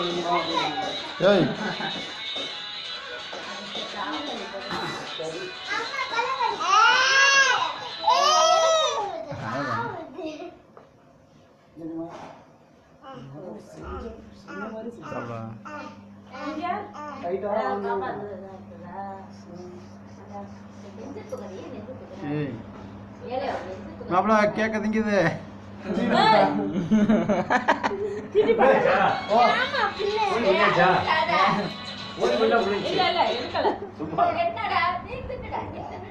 ஏய். சாப்பிடா. ஏய். மாப்பிள கேக்க திங்குது.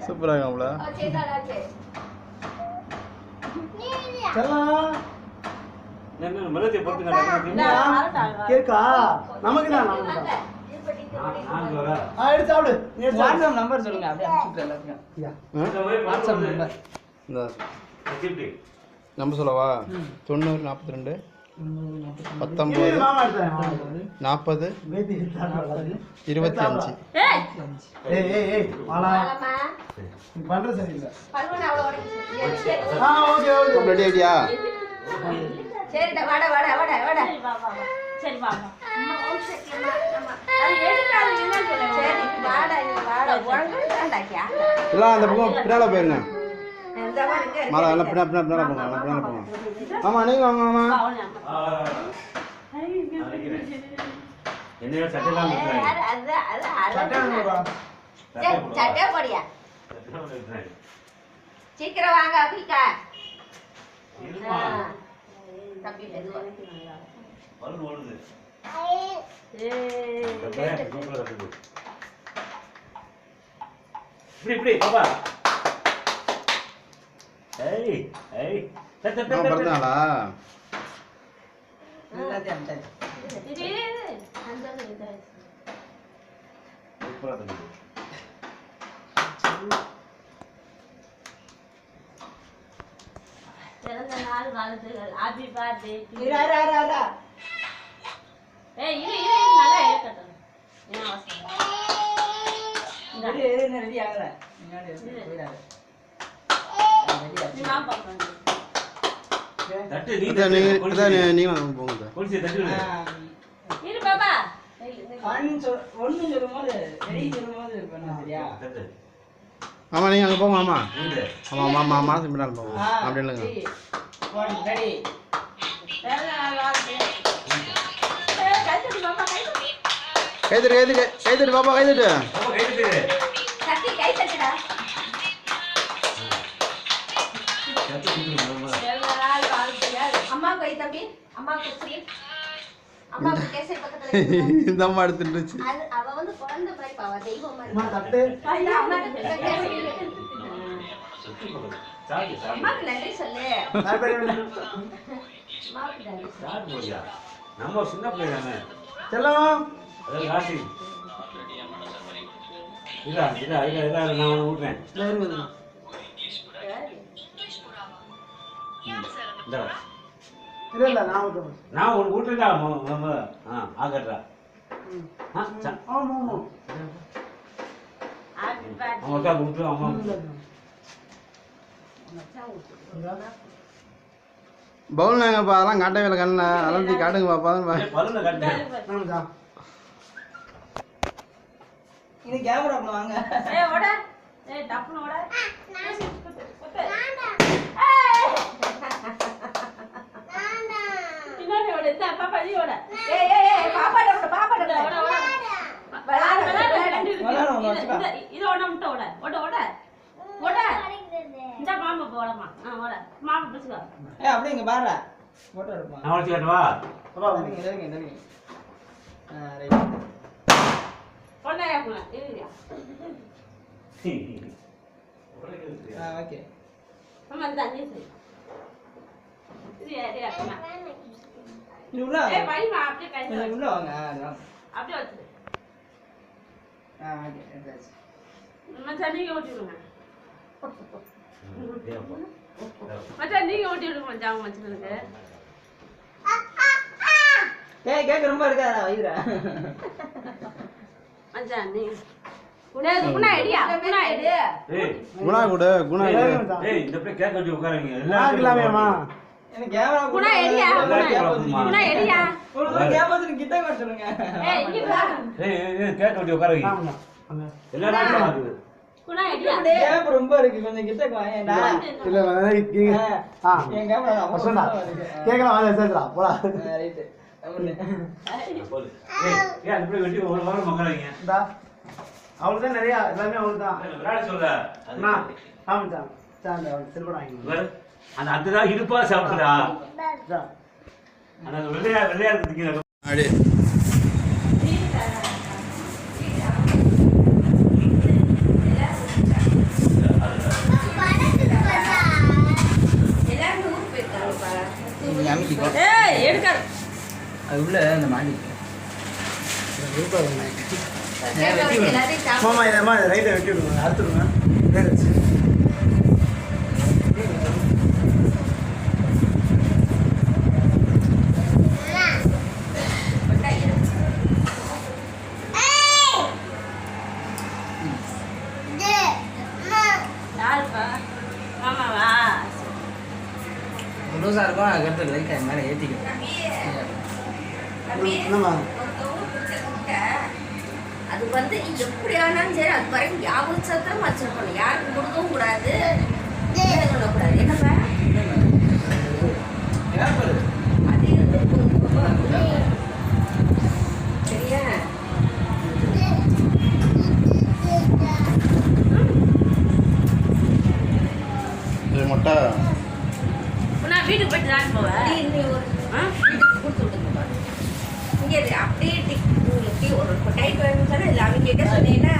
சூப்பரா பொறுத்துங்க கேக்கா நமக்கு தான் நமக்கு தான் ஆ எடுத்து சாப்பிடு. வாட்ஸ்அப் நம்பர் சொல்லுங்க அப்படியே. வாட்ஸ்அப் நம்பர் நம்ப சொல்லவா? தொண்ணூறு நாற்பத்தி ரெண்டு. பத்தொம்போது. நாற்பது. இருபத்தி அஞ்சு ரெடி ஐடியா சரிடா வாடா வாடா வாடா வாடா. சரி பாப்பா அது எடுக்காது என்ன சொல்ல சரி வாடா நீ வாடா. உடம்பு தாண்டாக்கியா எல்லாம் அந்த பக்கம் பின்னால போயிருங்க. மாலா எல்லாம் பின்னா பின்னா பின்னால போங்க எல்லாம் பின்னால போங்க ஆமா நீங்க வாங்க ஆமா என்ன சட்டைலாம் ஏய், அது அது அது சட்டை போடியா? சீக்கிரம் வாங்க அபிகா. தம்பி ஓடுது. இப்படி இப்படி பாப்பா ஏய் ஏய் தட் தட் அவன் தட் பிறந்தாளா எல்லாத்தையும் அனுப்பிச்சாச்சு இது இது அந்த இது சூப்பரா இருக்குது பிறந்த நாள் வாழ்த்துகள். ஹாப்பி பர்த்டே ஏய் இரு இரு, நல்லா இருக்கட்டும் என்ன இன்னும் ரெடி ஆகல. முன்னாடி போயிடாத ரெடி நீ ஆச்சு வா பாப்பா தட்டு நீ நீ- வாங்க, போங்க குளிச்சு தட்டு விடு. இரு பாப்பா. ஒன்னு சொல் ஒன்னு சொல்லும்போது ரெடி சொல்லும்போது பண்ண சரியா? தட்டு. ஆமா நீங்க அங்க போங்க ஆமா ஆமா ஆமா ஆமா மாசம் பின்னால போங்க. அப்படி இல்லைங்க. ரெடி. பிறந்த நாள் வாழ்த்து ஏய், கை தட்டு பாப்பா கை தட்டு கைத்தட்டு கைத்தட்டு கைத்தட்டு பாப்பா கைத்தட்டு அம்மாவுக்கு வை தம்பி அம்மாவுக்கு புரி அம்மாவுக்கு கேசரி பக்கத்துல. இந்த அம்மா எடுத்துட்டுச்சு அது அவ வந்து குழந்தை மாதிரி தெய்வம் மாதிரி அம்மா தட்டு. நன்றி சொல்லு நம்ம சின்ன பிள்ளை தானே செல்லம் அதாவது ராசி இதா இதா இதா இதா நான் உனக்கு ஆமா ஆமா ஹாப்பி பர்த்டே அவங்க அக்கா விட்டு அம்மா பவுல் நாங்கப்பா அதெல்லாம் காட்டவே இல்லை கண்ணில் அதெல்லாம் தூக்கி காட்டுங்க பாப்பா. இது கேமரா வாங்க. ஏய் ஓட. ஏய் டப்புனு ஓட. ஓட இந்த பாப்பா ஓட. ஏய் ஏய் ஏய் பாப்பாட விடு பாப்பாட ஓட. விடு ஓட விளையாடு, விளையாடு, இது- ஒண்ணு மட்டும் ஓட. ஓட ஓட. ஓட. இந்த மாமா போடமா ஆ ஓட. மாமா பிடிச்சுக்கோ. ஏ அப்படியே இங்க பாரு போட்டோ எடுப்போம் நான் உடச்சு காட்டுவா? அப்பா, சரிங்க சரிங்க சரிங்க ஆ ரைட் பொண்ணையா போல இருங்க ஆ ஓகே அம்மா இந்த அஞ்சு சரி இது ஏடி இது உள்ள ஏய் வாங்க. பையன் அப்படியே கை இது உள்ள வாங்க. அப்படியே வச்சு ஆ ஓகே மச்சான் நீங்க ஓட்டி விடுங்க மச்சான் நீங்க ஓட்டி விடுங்க மச்சான் மச்சனுக்கு ஏய் கேக் ரொம்ப இருக்காதா வைரா மச்சான் நீ டேய் குணா ஐடியா குணா ஐடியா ஏய் குணா கொடு குணா ஏய், இந்த அப்படியே கேக் வச்சு உட்காருங்க நான் குணா எல்லாரும் கேமரா குணா இருக்குது. குணா கேப் ரொம்ப இருக்கு. கொஞ்சம் கிட்ட கேக்கலாம் இந்தா. அவளுக்கு தான் நிறைய எல்லாமே அவளுக்கு தான். சொல்ல அண்ணா ஆமாச்சான் சாந்த அவளுக்கு செல்படம் வாங்கி இவர்? அந்த அதுதான் இனிப்பா சாப்பிடுறா. ஆனா அது வெள்ளையா வெள்ளையா இருக்கு அப்படி எல்லாருமே ஊருக்கு போயிருக்காங்கப்பா ஏய் எடுக்காத அது உள்ள அந்த மாடி. மாமா இதம்மா ரைட்டை வெட்டி விடுங்க அறுத்துடுங்க லூசா இருக்கும் அதுக்கடுத்து லைக் அது மேலே ஏற்றிக்கணும் என்னம்மா? அது வந்து எப்படி ஆனாலும் சரி அது வரைக்கும் ஞாபகம் சத்திரம் வச்சிருக்கணும் யாருக்கும் கொடுக்கவும் கூடாது. பண்ணக்கூடாது என்னப்பா அது இருந்து முட்டை. வீட்டுக்கு போயிட்டு தான் போவ நீ நீ ஒரு ஆ? வீட்டுக்கு கொடுத்து விடுங்கப்பா இங்கே அப்படியே டிக் உங்களுக்கு ஒரு டைட் வேணும்னு சொன்னா இல்லை அவங்க கிட்ட சொன்னீங்கன்னா